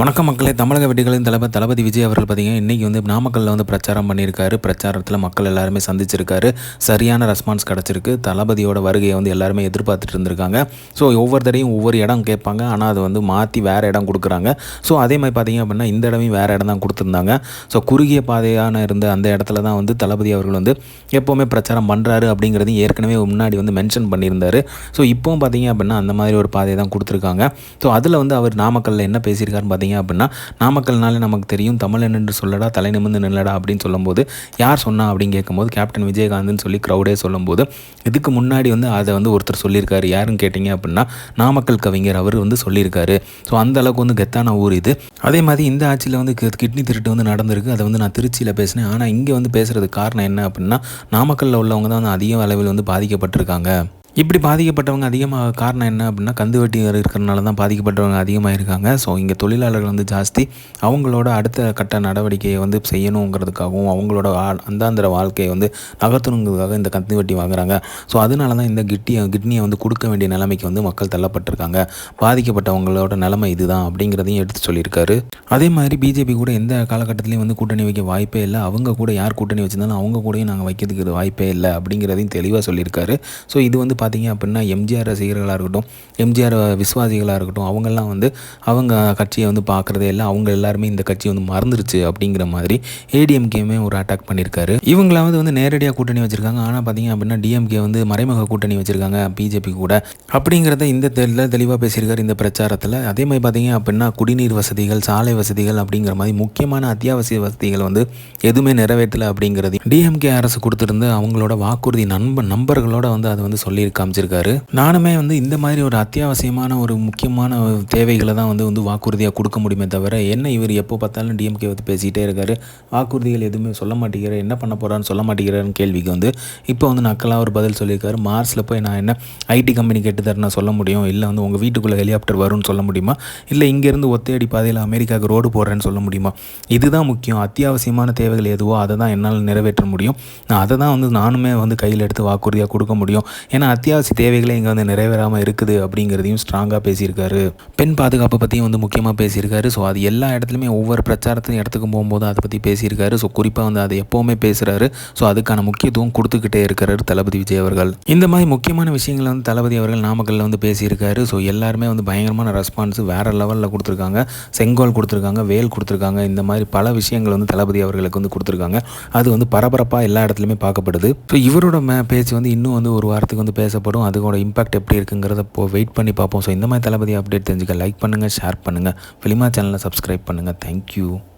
வணக்கம் மக்களே. தமிழக வெட்டிகளின் தலைவர் தளபதி விஜய் அவர்கள் பார்த்தீங்கன்னா இன்றைக்கி வந்து நாமக்கல்லில் வந்து பிரச்சாரம் பண்ணியிருக்காரு. பிரச்சாரத்தில் மக்கள் எல்லாருமே சந்திச்சிருக்காரு. சரியான ரெஸ்பான்ஸ் கிடச்சிருக்கு. தளபதியோட வருகையை வந்து எல்லாருமே எதிர்பார்த்துட்டு இருந்திருக்காங்க. ஸோ ஒவ்வொரு தடையும் ஒவ்வொரு இடம் கேட்பாங்க. ஆனால் அதை வந்து மாற்றி வேறு இடம் கொடுக்குறாங்க. ஸோ அதே மாதிரி பார்த்தீங்க அப்படின்னா இந்த இடமே வேறு இடம் தான் கொடுத்துருந்தாங்க. ஸோ குறுகிய பாதையான இருந்த அந்த இடத்துல தான் வந்து தளபதி அவர்கள் வந்து எப்போவுமே பிரச்சாரம் பண்ணுறாரு அப்படிங்கிறதையும் ஏற்கனவே முன்னாடி வந்து மென்ஷன் பண்ணியிருந்தாரு. ஸோ இப்போவும் பார்த்தீங்க அப்படின்னா அந்த மாதிரி ஒரு பாதையை தான் கொடுத்துருக்காங்க. ஸோ அதில் வந்து அவர் நாமக்கல்லில் என்ன பேசியிருக்காரு பேசியிருக்காருன்னு பார்த்தீங்க அப்படின்னா நாமக்கல்னாலே நமக்கு தெரியும் தமிழன் என்று சொல்லடா தலை நிமிர்ந்து நில்லடா அப்படின்னு சொல்லும்போது யார் சொன்னா அப்படின்னு கேட்கும்போது கேப்டன் விஜயகாந்த்னு சொல்லி க்ரௌடே சொல்லும்போது இதுக்கு முன்னாடி வந்து அதை வந்து ஒருத்தர் சொல்லியிருக்காரு. யாருன்னு கேட்டிங்க அப்படின்னா நாமக்கல் கவிஞர் அவர் வந்து சொல்லியிருக்காரு. ஸோ அந்த அளவுக்கு வந்து கெத்தான ஊர் இது. அதே மாதிரி இந்த ஆட்சியில் வந்து கி- கிட்னி திருட்டு வந்து நடந்திருக்கு. அதை வந்து நான் திருச்சியில் பேசினேன். ஆனால் இங்கே வந்து பேசுகிறதுக்கு காரணம் என்ன அப்படின்னா நாமக்கல்லில் உள்ளவங்க தான் வந்து அதிக அளவில் வந்து பாதிக்கப்பட்டிருக்காங்க. இப்படி பாதிக்கப்பட்டவங்க அதிகமாக காரணம் என்ன அப்படின்னா கந்து வட்டி இருக்கிறனால தான் பாதிக்கப்பட்டவங்க அதிகமாக இருக்காங்க ஸோ இங்கே தொழிலாளர்கள் வந்து ஜாஸ்தி. அவங்களோட அடுத்த கட்ட நடவடிக்கையை வந்து செய்யணுங்கிறதுக்காகவும் அவங்களோட ஆ- அந்தாந்திர வாழ்க்கையை வந்து நகர்த்தணுங்கிறதுக்காக இந்த கந்து வட்டி வாங்குறாங்க. ஸோ அதனால தான் இந்த கிட்டியை கிட்னியை வந்து கொடுக்க வேண்டிய நிலைமைக்கு வந்து மக்கள் தள்ளப்பட்டிருக்காங்க. பாதிக்கப்பட்டவங்களோட நிலைமை இதுதான் அப்படிங்கிறதையும் எடுத்து சொல்லியிருக்காரு. அதே மாதிரி பிஜேபி கூட எந்த காலகட்டத்திலையும் வந்து கூட்டணி வைக்க வாய்ப்பே இல்லை. அவங்க கூட யார் கூட்டணி வச்சிருந்தாலும் அவங்க கூடயும் நாங்கள் வைக்கிறதுக்கு வாய்ப்பே இல்லை அப்படிங்கிறதையும் தெளிவாக சொல்லியிருக்காரு. ஸோ இது வந்து பார்த்தீங்க அப்படின்னா எம்ஜிஆர் ரசிகர்களாக இருக்கட்டும் எம்ஜிஆர் விசுவாசிகளாக இருக்கட்டும் அவங்கெல்லாம் வந்து அவங்க கட்சியை வந்து பார்க்குறதே இல்லை. அவங்க எல்லாருமே இந்த கட்சி வந்து மறந்துருச்சு அப்படிங்கிற மாதிரி ஏடிஎம்கேமே ஒரு அட்டாக் பண்ணியிருக்காரு. இவங்களாவது வந்து நேரடியாக கூட்டணி வச்சுருக்காங்க. ஆனால் பார்த்தீங்க அப்படின்னா டிஎம்கே வந்து மறைமுக கூட்டணி வச்சுருக்காங்க பிஜேபி கூட. அப்படிங்கிறத இந்த தெளிவாக தெளிவாக பேசியிருக்காரு இந்த பிரச்சாரத்தில். அதே மாதிரி பார்த்தீங்க அப்படின்னா குடிநீர் வசதிகள் சாலை வசதிகள் அப்படிங்கிற மாதிரி முக்கியமான அத்தியாவசிய வசதிகள் வந்து எதுவுமே நிறைவேற்றலை அப்படிங்கிறது டிஎம்கே அரசு கொடுத்துருந்து அவங்களோட வாக்குறுதி நண்ப நம்பர்களோட வந்து அதை வந்து சொல்லி காமிச்சிருக்காரு. நானுமே வந்து இந்த மாதிரி ஒரு அத்தியாவசியமான ஒரு முக்கியமான தேவைகளை தான் வந்து வந்து வாக்குறுதியாக கொடுக்க முடியுமே தவிர என்ன இவர் எப்போ பார்த்தாலும் டிஎம்கே வந்து பேசிகிட்டே இருக்காரு. வாக்குறுதிகள் எதுவுமே சொல்ல மாட்டேங்கிறார். என்ன பண்ண போகிறான்னு சொல்ல மாட்டேங்கிறாருன்னு கேள்விக்கு வந்து இப்போ வந்து நக்கலாக ஒரு பதில் சொல்லியிருக்காரு. மார்ஸில் போய் நான் என்ன ஐடி கம்பெனி கேட்டு தரேன் சொல்ல முடியும்? இல்லை வந்து உங்கள் வீட்டுக்குள்ளே ஹெலிகாப்டர் வரும்னு சொல்ல முடியுமா? இல்லை இங்கேருந்து ஒத்தையடி பாதையில் அமெரிக்காவுக்கு ரோடு போடுறேன்னு சொல்ல முடியுமா? இதுதான் முக்கியம். அத்தியாவசியமான தேவைகள் எதுவோ அதை தான் என்னால் நிறைவேற்ற முடியும். நான் அதை தான் வந்து நானுமே வந்து கையில் எடுத்து வாக்குறுதியாக கொடுக்க முடியும். ஏன்னா அத்தியாவசிய தேவைகளே இங்கே வந்து நிறைவேறாமல் இருக்குது அப்படிங்கிறதையும் ஸ்ட்ராங்காக பேசியிருக்காரு. பெண் பாதுகாப்பை பற்றியும் வந்து முக்கியமாக பேசியிருக்காரு. ஸோ அது எல்லா இடத்துலையுமே ஒவ்வொரு பிரச்சாரத்தையும் இடத்துக்கு போகும்போது அதை பற்றி பேசியிருக்காரு. ஸோ குறிப்பாக வந்து அதை எப்போவுமே பேசுகிறாரு ஸோ அதுக்கான முக்கியத்துவம் கொடுத்துக்கிட்டே இருக்கிறாரு தளபதி விஜய் அவர்கள். இந்த மாதிரி முக்கியமான விஷயங்களை வந்து தளபதி அவர்கள் நாமக்கல்லில் வந்து பேசியிருக்காரு. ஸோ எல்லாருமே வந்து பயங்கரமான ரெஸ்பான்ஸ் வேறு லெவலில் கொடுத்துருக்காங்க. செங்கோல் கொடுத்துருக்காங்க வேல் கொடுத்துருக்காங்க. இந்த மாதிரி பல விஷயங்கள் வந்து தளபதி அவர்களுக்கு வந்து கொடுத்துருக்காங்க. அது வந்து பரபரப்பாக எல்லா இடத்துலையுமே பார்க்கப்படுது. ஸோ இவரோட மே பேச்சு வந்து இன்னும் வந்து ஒரு வாரத்துக்கு வந்து பேசப்படும். அதோட இம்பாக்ட் எப்படி இருக்குங்கிறத இப்போ வெயிட் பண்ணி பார்ப்போம். ஸோ இந்த மாதிரி தளபதி அப்டேட் தெரிஞ்சுக்க லைக் பண்ணுங்கள் ஷேர் பண்ணுங்கள் ஃபிலிமா சேனலை சப்ஸ்கிரைப் பண்ணுங்கள் தேங்க்யூ